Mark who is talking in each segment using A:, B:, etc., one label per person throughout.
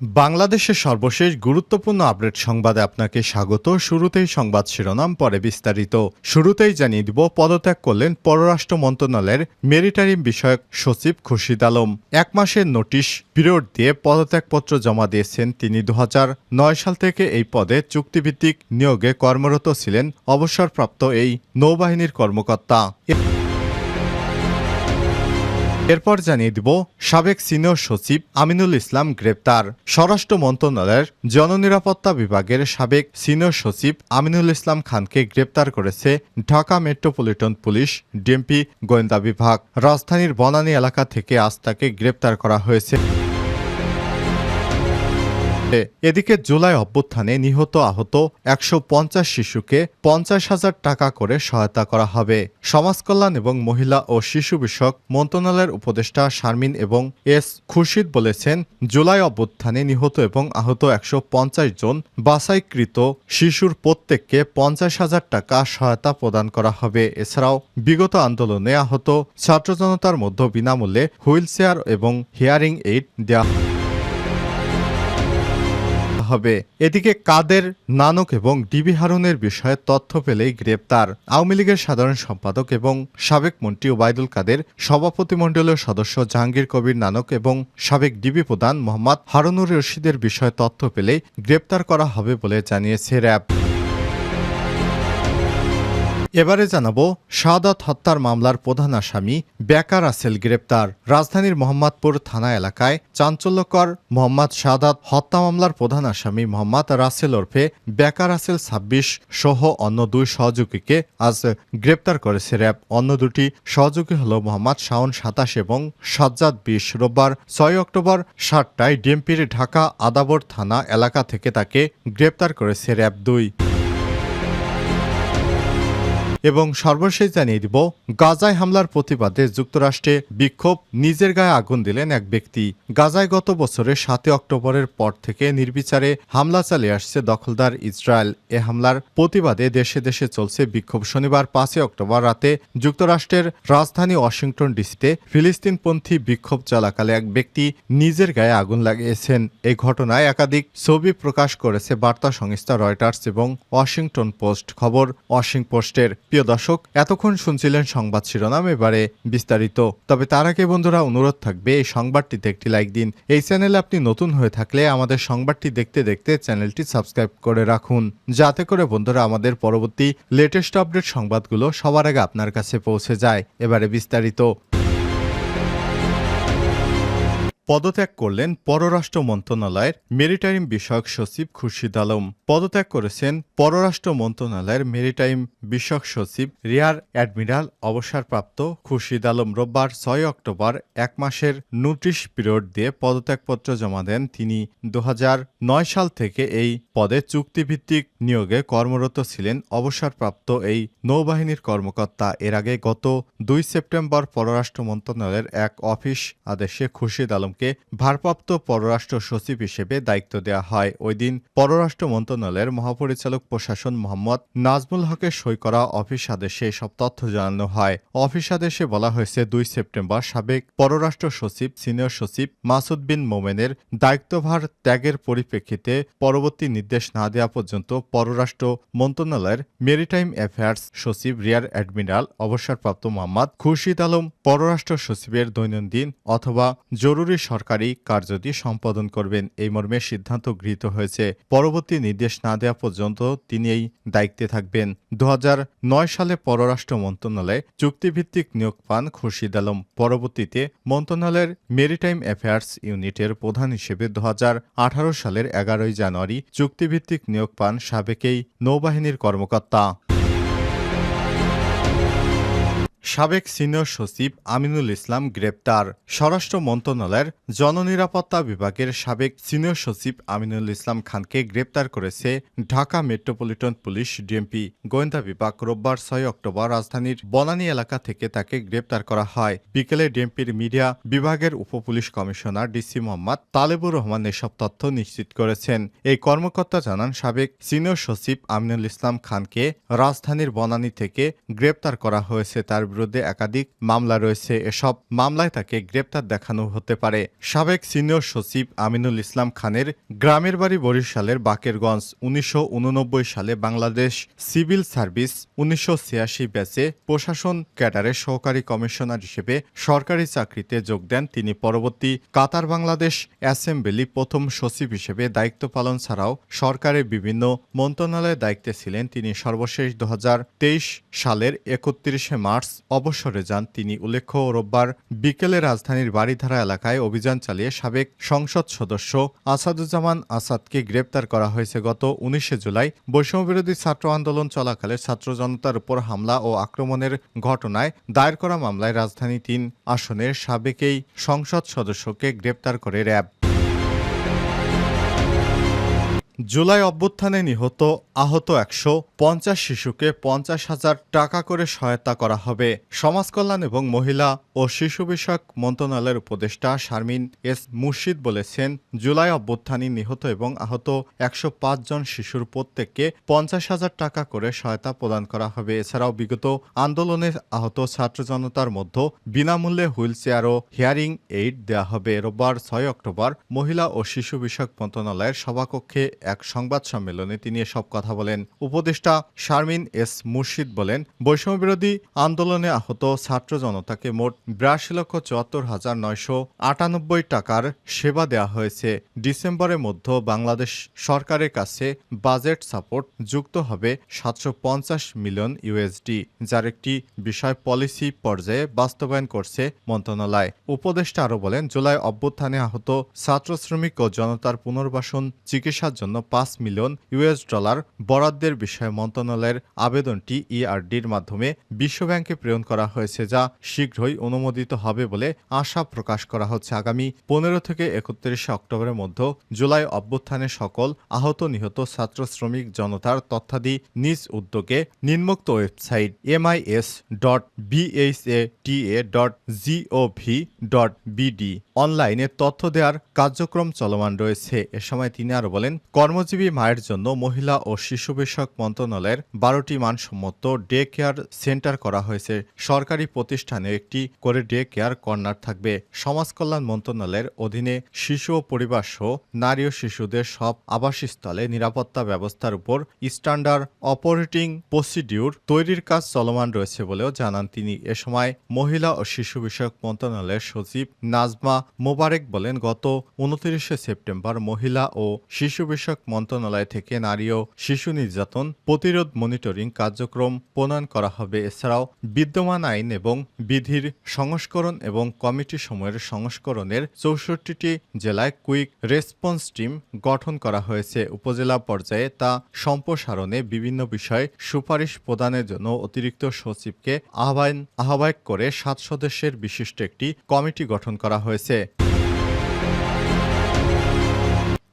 A: বাংলাদেশের সর্বশেষ গুরুত্বপূর্ণ আপডেট সংবাদে আপনাকে স্বাগত। শুরুতেই সংবাদ শিরোনাম, পরে বিস্তারিত। শুরুতেই জানিয়ে দিব, পদত্যাগ করলেন পররাষ্ট্র মন্ত্রণালয়ের মেরিটারিম বিষয়ক সচিব খুরশিদ আলম। এক মাসের নোটিশ পিরিয়ড দিয়ে পদত্যাগপত্র জমা দিয়েছেন তিনি। দু হাজার নয় সাল থেকে এই পদে চুক্তিভিত্তিক নিয়োগে কর্মরত ছিলেন অবসরপ্রাপ্ত এই নৌবাহিনীর কর্মকর্তা। এরপর জানিয়ে দিব সাবেক সিনিয়র সচিব আমিনুল ইসলাম গ্রেপ্তার। স্বরাষ্ট্র মন্ত্রণালয়ের জননিরাপত্তা বিভাগের সাবেক সিনিয়র সচিব আমিনুল ইসলাম খানকে গ্রেপ্তার করেছে ঢাকা মেট্রোপলিটন পুলিশ ডিএমপি গোয়েন্দা বিভাগ। রাজধানীর বনানী এলাকা থেকে আজ তাকে গ্রেপ্তার করা হয়েছে। এদিকে জুলাই অভ্যুত্থানে নিহত আহত একশো পঞ্চাশ শিশুকে পঞ্চাশ হাজার টাকা করে সহায়তা করা হবে। সমাজকল্যাণ এবং মহিলা ও শিশু বিষয়ক মন্ত্রণালয়ের উপদেষ্টা শারমিন এবং এস খুরশিদ বলেছেন, জুলাই অভ্যুত্থানে নিহত এবং আহত একশো পঞ্চাশ জন বাছাইকৃত শিশুর প্রত্যেককে পঞ্চাশ হাজার টাকা সহায়তা প্রদান করা হবে। এছাড়াও বিগত আন্দোলনে আহত ছাত্র জনতার মধ্যে বিনামূল্যে হুইল চেয়ার এবং হিয়ারিং এইড দেওয়া হবে। এদিকে কাদের, নানক এবং ডিবি হারুনের বিষয়ে তথ্য পেলেই গ্রেপ্তার। আওয়ামী লীগের সাধারণ সম্পাদক এবং সাবেক মন্ত্রী ওবায়দুল কাদের, সভাপতিমণ্ডলীয় সদস্য জাহাঙ্গীর কবির নানক এবং সাবেক ডিবি প্রধান মোহাম্মদ হারুনুর রশিদের বিষয়ে তথ্য পেলেই গ্রেপ্তার করা হবে বলে জানিয়েছে র্যাব। এবারে জানাব শাহাদাত হত্যার মামলার প্রধান আসামি বেকার আসেল গ্রেপ্তার। রাজধানীর মোহাম্মদপুর থানা এলাকায় চাঞ্চল্যকর মোহাম্মদ শাহাদাত হত্যা মামলার প্রধান আসামি মোহাম্মদ রাসেল ওরফে বেকার আসেল ছাব্বিশ সহ অন্য দুই সহযোগীকে আজ গ্রেপ্তার করেছে র্যাব। অন্য দুটি সহযোগী হল মোহাম্মদ শাওন সাতাশ এবং সাজ্জাদ বিশ। রোববার ছয় অক্টোবর সাতটায় ডিএমপির ঢাকা আদাবর থানা এলাকা থেকে তাকে গ্রেপ্তার করেছে র্যাব দুই। এবং সর্বশেষ জানিয়ে দিব, গাজায় হামলার প্রতিবাদে যুক্তরাষ্ট্রে বিক্ষোভ, নিজের গায়ে আগুন দিলেন এক ব্যক্তি। গাজায় গত বছরের সাতই অক্টোবরের পর থেকে নির্বিচারে হামলা চালিয়ে আসছে দখলদার ইসরায়েল। এ হামলার প্রতিবাদে দেশে দেশে চলছে বিক্ষোভ। শনিবার পাঁচই অক্টোবর রাতে যুক্তরাষ্ট্রের রাজধানী ওয়াশিংটন ডিসিতে ফিলিস্তিনপন্থী বিক্ষোভ চলাকালে এক ব্যক্তি নিজের গায়ে আগুন লাগিয়েছেন। এই ঘটনায় একাধিক ছবি প্রকাশ করেছে বার্তা সংস্থা রয়টার্স এবং ওয়াশিংটন পোস্ট। খবর ওয়াশিং পোস্টের প্রিয় দর্শক, এতক্ষণ শুনছিলেন সংবাদ শিরোনাম এবারে বিস্তারিত। তবে তার আগে বন্ধুরা, অনুরোধ থাকবে এই সংবাদটিতে একটি লাইক দিন। এই চ্যানেলে আপনি নতুন হয়ে থাকলে আমাদের সংবাদটি দেখতে দেখতে চ্যানেলটি সাবস্ক্রাইব করে রাখুন। যাতে করে বন্ধুরা, আমাদের পরবর্তী লেটেস্ট আপডেট সংবাদগুলো সবার আগে আপনার কাছে পৌঁছে যায়। এবারে বিস্তারিত। পদত্যাগ করলেন পররাষ্ট্র মন্ত্রণালয়ের মেরিটাইম বিষয়ক সচিব খুরশিদ আলম। পদত্যাগ করেছেন পররাষ্ট্র মন্ত্রণালয়ের মেরিটাইম বিষয়ক সচিব রিয়ার অ্যাডমিরাল অবসরপ্রাপ্ত খুরশিদ আলম রোববার ছয় অক্টোবর এক মাসের নোটিশ পিরিয়ড দিয়ে পদত্যাগপত্র জমা দেন। তিনি দু নয় সাল থেকে এই পদে চুক্তিভিত্তিক নিয়োগে কর্মরত ছিলেন। অবসরপ্রাপ্ত এই নৌবাহিনীর কর্মকর্তা এর আগে গত দুই সেপ্টেম্বর পররাষ্ট্র মন্ত্রণালয়ের এক অফিস আদেশে খুরশিদ আলমকে ভারপ্রাপ্ত পররাষ্ট্র সচিব হিসেবে দায়িত্ব দেওয়া হয়। ওই দিন পররাষ্ট্র মন্ত্রণালয়ের মহাপরিচালক প্রশাসন মোহাম্মদ নাজমুল হকের সই করা অফিস আদেশে সব তথ্য জানানো হয়। অফিস আদেশে বলা হয়েছে, দুই সেপ্টেম্বর সাবেক পররাষ্ট্র সচিব, সিনিয়র সচিব মাসুদ বিন মোমেনের দায়িত্বভার ত্যাগের পরিপ্রেক্ষিতে পরবর্তী নির্দেশ না দেওয়া পর্যন্ত পররাষ্ট্র মন্ত্রণালয়ের মেরিটাইম অ্যাফেয়ার্স সচিব, রিয়ার অ্যাডমিরাল অবসরপ্রাপ্ত মোহাম্মদ খুরশিদ আলম পররাষ্ট্র সচিবের দৈনন্দিন অথবা জরুরি সরকারি কার্যটি সম্পাদন করবেন। এই মর্মে সিদ্ধান্ত গৃহীত হয়েছে। পরবর্তী নির্দেশ না দেওয়া পর্যন্ত তিনি এই দায়িত্বে থাকবেন। দু হাজার নয় সালে পররাষ্ট্র মন্ত্রণালয়ে চুক্তিভিত্তিক নিয়োগ পান খুরশিদ আলম। পরবর্তীতে মন্ত্রণালয়ের মেরিটাইম অ্যাফেয়ার্স ইউনিটের প্রধান হিসেবে দু হাজার আঠারো সালের এগারোই জানুয়ারি চুক্তিভিত্তিক নিয়োগ পান সাবেকেই নৌবাহিনীর কর্মকর্তা। সাবেক সিনিয়র সচিব আমিনুল ইসলাম গ্রেপ্তার। স্বরাষ্ট্র মন্ত্রণালয়ের জননিরাপত্তা বিভাগের সাবেক সিনিয়র সচিব আমিনুল ইসলাম খানকে গ্রেপ্তার করেছে ঢাকা মেট্রোপলিটন পুলিশ ডিএমপি। গোয়েন্দা বিভাগ রোববার ছয় অক্টোবর রাজধানীর বনানী এলাকা থেকে তাকে গ্রেপ্তার করা হয়। বিকেলে ডিএমপির মিডিয়া বিভাগের উপপুলিশ কমিশনার ডিসি মোহাম্মদ তালেবুর রহমান এসব তথ্য নিশ্চিত করেছেন। এই কর্মকর্তা জানান, সাবেক সিনিয়র সচিব আমিনুল ইসলাম খানকে রাজধানীর বনানী থেকে গ্রেপ্তার করা হয়েছে। তার বিরুদ্ধে একাধিক মামলা রয়েছে। এসব মামলায় তাকে গ্রেপ্তার দেখানো হতে পারে। সাবেক সিনিয়র সচিব আমিনুল ইসলাম খানের গ্রামের বাড়ি বরিশালের বাকেরগঞ্জ উনিশশো উননব্বই সালে বাংলাদেশ সিভিল সার্ভিস উনিশশো ছিয়াশি ব্যাচে প্রশাসন ক্যাডারের সহকারী কমিশনার হিসেবে সরকারি চাকরিতে যোগ দেন। তিনি পরবর্তী কাতার বাংলাদেশ অ্যাসেম্বলি প্রথম সচিব হিসেবে দায়িত্ব পালন ছাড়াও সরকারের বিভিন্ন মন্ত্রণালয়ের দায়িত্বে ছিলেন। তিনি সর্বশেষ দু হাজার তেইশ সালের একত্রিশে মার্চ অবসরে যান তিনি। উল্লেখ্য, রোববার বিকেলে রাজধানীর বাড়িধারা এলাকায় অভিযান চালিয়ে সাবেক সংসদ সদস্য আসাদুজ্জামান আসাদকে গ্রেপ্তার করা হয়েছে। গত উনিশে জুলাই বৈষম্যবিরোধী ছাত্র আন্দোলন চলাকালে ছাত্র জনতার উপর হামলা ও আক্রমণের ঘটনায় দায়ের করা মামলায় রাজধানী তিন আসনের সাবেকেই সংসদ সদস্যকে গ্রেপ্তার করে র্যাব। জুলাই অভ্যুত্থানে নিহত আহত একশো পঞ্চাশ শিশুকে পঞ্চাশ হাজার টাকা করে সহায়তা করা হবে। সমাজ কল্যাণ এবং মহিলা ও শিশু বিষয়ক মন্ত্রণালয়ের উপদেষ্টা শারমিন এস মুর্শিদ বলেছেন, জুলাই অভ্যুত্থানে নিহত এবং আহত একশো জন শিশুর প্রত্যেককে পঞ্চাশ হাজার টাকা করে সহায়তা প্রদান করা হবে। এছাড়াও বিগত আন্দোলনে আহত ছাত্র জনতার মধ্যে বিনামূল্যে হুইল চেয়ার ও হিয়ারিং এইড দেওয়া হবে। রোববার ছয় অক্টোবর মহিলা ও শিশু বিষয়ক মন্ত্রণালয়ের সভাকক্ষে এক সংবাদ সম্মেলনে তিনি এসব কথা বলেন। উপদেষ্টা শারমিন এস মুর্শিদ বলেন, বৈষম্যবিরোধী আন্দোলনে আহত ছাত্র জনতাকে মোট বিরাশি লক্ষ চুয়াত্তর হাজার নয়শো আটানব্বই টাকার সেবা দেওয়া হয়েছে। ডিসেম্বরের মধ্যে বাংলাদেশ সরকারের কাছে বাজেট সাপোর্ট যুক্ত হবে সাতশো পঞ্চাশ মিলিয়ন ইউএসডি, যার একটি বিষয় পলিসি পর্যায়ে বাস্তবায়ন করছে মন্ত্রণালয়। উপদেষ্টা আরও বলেন, জুলাই অভ্যুত্থানে আহত ছাত্র শ্রমিক ও জনতার পুনর্বাসন চিকিৎসার জন্য পাঁচ মিলিয়ন ইউএস ডলার বরাদ্দের বিষয়ে মন্ত্রণালয়ের আবেদনটি ইআরডির মাধ্যমে বিশ্বব্যাংকে প্রেরণ করা হয়েছে যা শীঘ্রই অনুমোদিত হবে বলে আশা প্রকাশ করা হচ্ছে। আগামী পনেরো থেকে একত্রিশে অক্টোবরের মধ্যে জুলাই অভ্যুত্থানে সকল আহত নিহত ছাত্র শ্রমিক জনতার তথ্যাদি নিজ উদ্যোগে নিম্নোক্ত website MIS dot BHATA dot GOV dot BD অনলাইনে তথ্য দেওয়ার কার্যক্রম চলমান রয়েছে। এ সময় তিনি আরও বলেন কর্মজীবী মায়ের জন্য মহিলা ও শিশু বিষয়ক মন্ত্রণালয়ের বারোটি মানসম্মত ডে কেয়ার সেন্টার করা হয়েছে। সরকারি প্রতিষ্ঠানে একটি করে ডে কেয়ার কর্নার থাকবে। সমাজ কল্যাণ মন্ত্রণালয়ের অধীনে শিশু ও পরিবার সহ নারী ও শিশুদের সব আবাসস্থলে নিরাপত্তা ব্যবস্থার উপর স্ট্যান্ডার্ড অপারেটিং প্রসিডিউর তৈরির কাজ চলমান রয়েছে বলেও জানান তিনি। এ সময় মহিলা ও শিশু বিষয়ক মন্ত্রণালয়ের সচিব নাজমা মোবারেক বলেন, গত উনত্রিশে সেপ্টেম্বর মহিলা ও শিশু বিষয়ক মন্ত্রণালয় থেকে নারী ও শিশু নির্যাতন প্রতিরোধ মনিটরিং কার্যক্রম প্রণয়ন করা হবে। এছাড়াও বিদ্যমান আইন এবং বিধির সংস্করণ এবং কমিটি সময়ের সংস্করণের চৌষট্টিটি জেলায় কুইক রেসপন্স টিম গঠন করা হয়েছে। উপজেলা পর্যায়ে তা সম্প্রসারণে বিভিন্ন বিষয়ে সুপারিশ প্রদানের জন্য অতিরিক্ত সচিবকে আহ্বান আহ্বায়ক করে সাত সদস্যের বিশিষ্ট একটি কমিটি গঠন করা হয়েছে।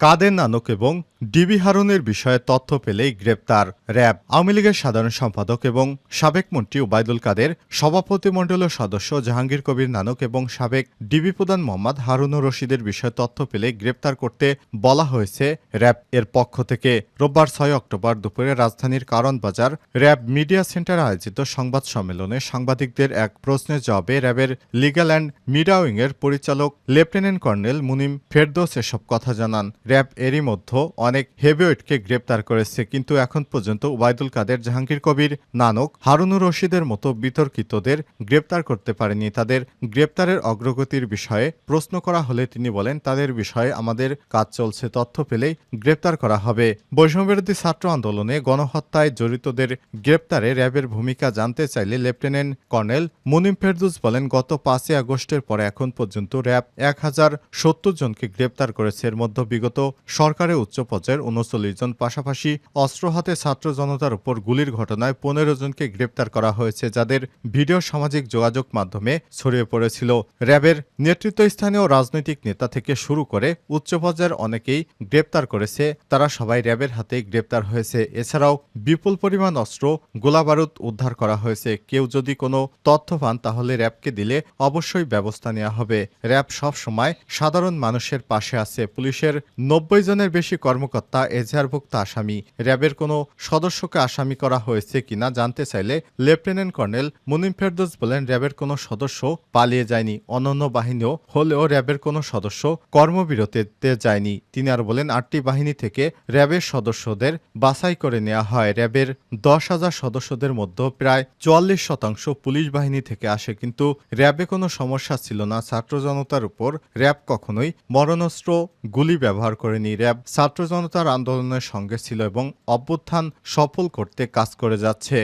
A: কাদের নানক এবং ডিবি হারুনের বিষয়ে তথ্য পেলেই গ্রেপ্তার। র্যাব, আওয়ামী লীগের সাধারণ সম্পাদক এবং সাবেক মন্ত্রী ওবায়দুল কাদের সভাপতিমণ্ডলীয় সদস্য জাহাঙ্গীর কবির নানক এবং সাবেক ডিবি প্রধান মোহাম্মদ হারুনুর রশিদের বিষয়ে তথ্য পেলে গ্রেপ্তার করতে বলা হয়েছে র্যাব। এর পক্ষ থেকে রোববার ছয় অক্টোবর দুপুরে রাজধানীর কারণ বাজার র্যাব মিডিয়া সেন্টার আয়োজিত সংবাদ সম্মেলনে সাংবাদিকদের এক প্রশ্নের জবাবে র্যাবের লিগ্যাল অ্যান্ড মিডিয়া উইংয়ের পরিচালক লেফটেন্যান্ট কর্নেল মুনিম ফেরদোস এসব কথা জানান। র্যাব এরই মধ্যে অনেক হেভিওয়েটকে গ্রেপ্তার করেছে, কিন্তু এখন পর্যন্ত ওবায়দুল কাদের, জাহাঙ্গীর কবির, নানক, হারুনুর রশিদের মতো বিতর্কিতদের গ্রেপ্তার করতে পারেনি। তাদের গ্রেপ্তারের অগ্রগতির বিষয়ে প্রশ্ন করা হলে তিনি বলেন, তাদের বিষয়ে আমাদের কাজ চলছে, তথ্য পেলেই গ্রেপ্তার করা হবে। বৈষম্যবিরোধী ছাত্র আন্দোলনে গণহত্যায় জড়িতদের গ্রেপ্তারে র্যাবের ভূমিকা জানতে চাইলে লেফটেন্যান্ট কর্নেল মুনিম ফেরদুস বলেন, গত পাঁচই আগস্টের পরে এখন পর্যন্ত র্যাব এক হাজার সত্তর জনকে গ্রেপ্তার করেছে। এর মধ্যে বিগত মূলত সরকারের উচ্চ পর্যায়ের উনচল্লিশ জন পাশাপাশি অস্ত্র হাতে ছাত্র জনতার উপর গুলির ঘটনায় পনেরো জনকে গ্রেপ্তার করা হয়েছে, যাদের ভিডিও সামাজিক যোগাযোগ মাধ্যমে ছড়িয়ে পড়েছিল। র্যাবের নেতৃত্বস্থানীয় রাজনৈতিক নেতা থেকে শুরু করে উচ্চ পর্যায়ের অনেকেই গ্রেপ্তার করেছে। তারা সবাই র্যাবের হাতে গ্রেপ্তার হয়েছে। এছাড়াও বিপুল পরিমাণ অস্ত্র, গোলাবারুদ উদ্ধার করা হয়েছে। কেউ যদি কোনো তথ্য পান, তাহলে র্যাবকে দিলে অবশ্যই ব্যবস্থা নেওয়া হবে। র্যাব সব সময় সাধারণ মানুষের পাশে আছে। পুলিশের নব্বই জনের বেশি কর্মকর্তা এজাহারভুক্ত আসামি। র্যাবের কোনো সদস্যকে আসামি করা হয়েছে কিনা জানতে চাইলে লেফটেন্যান্ট কর্নেল মুনিম ফেরদোস বলেন, র্যাবের কোনো সদস্য পালিয়ে যায়নি। অন্যান্য বাহিনীও হলেও র্যাবের কোনো সদস্য কর্মবিরতিতে যায়নি। তিনি আর বলেন, আটটি বাহিনী থেকে র্যাবের সদস্যদের বাছাই করে নেওয়া হয়। র্যাবের দশ হাজার সদস্যদের মধ্যে প্রায় চুয়াল্লিশ শতাংশ পুলিশ বাহিনী থেকে আসে, কিন্তু র্যাবে কোনো সমস্যা ছিল না। ছাত্র জনতার উপর র্যাব কখনোই মরণস্ত্র গুলি ব্যবহার করেনি র্যাব ছাত্র জনতার আন্দোলনের সঙ্গে ছিল এবং অভ্যুত্থান সফল করতে কাজ করে যাচ্ছে।